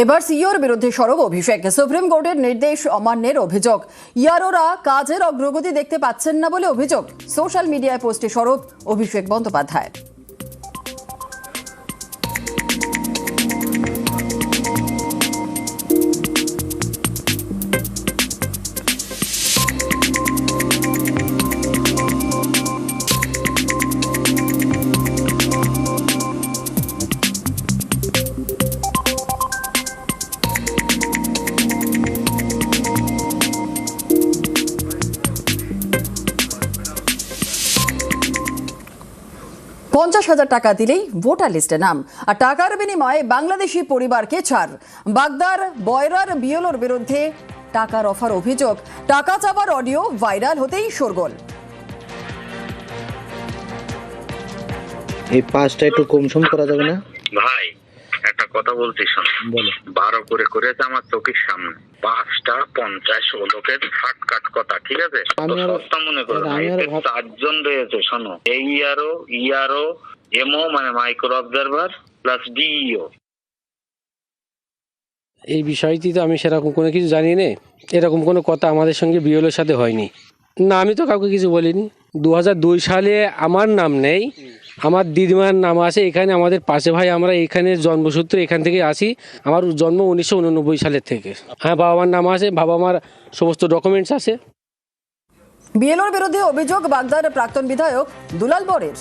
এবার সিইওর বিরুদ্ধে সরব অভিষেক। সুপ্রিম কোর্টের নির্দেশ অমান্যের অভিযোগ। ইয়ারোরা কাজের অগ্রগতি দেখতে পাচ্ছেন না বলে অভিযোগ। সোশ্যাল মিডিয়ায় পোস্টে সরব অভিষেক বন্দ্যোপাধ্যায় পঞ্চাশ হাজার টাকা দিলেই ভোটার লিস্টে নাম। আর টাকার বিনিময়ে বাংলাদেশি পরিবারকে ছাড়। বাগদার বয়রার বিয়লোর বিরুদ্ধে টাকার অফার অভিযোগ। টাকা চাবার অডিও ভাইরাল হতেই শোরগোল। এই পাঁচটা একটু কম সম করা যাবে না? ভাই কথা বলছি শোন। বারো করে করেছে আমার চোখের সামনে। পাঁচটা পঞ্চাশ লোকের ফাট কাট কথা ঠিক আছে? সস্তা মনে করো চারজন রয়েছে শোনো। এই ইয়ারও ইয়ারও এমও মানে মাইক্রো অবজারভার প্লাস ডিইও এই বিষয়টি তো আমি সেরকম কোনো কিছু জানি না। এরকম কোনো কথা আমাদের সঙ্গে বিএলের সাথে হয়নি। না আমি তো কাউকে কিছু বলিনি। দু দুই সালে আমার নাম নেই। আমার দিদিমার নাম আছে এখানে আমাদের পাশে ভাই, আমরা এখানে জন্মসূত্রে এখান থেকে আসি। আমার জন্ম উনিশশো উননব্বই সালের থেকে। হ্যাঁ বাবা মার নাম আছে বাবা মার সমস্ত ডকুমেন্টস আছে বিএলওর বিরুদ্ধে অভিযোগ, বাগদার প্রাক্তন বিধায়ক দুলাল বরের।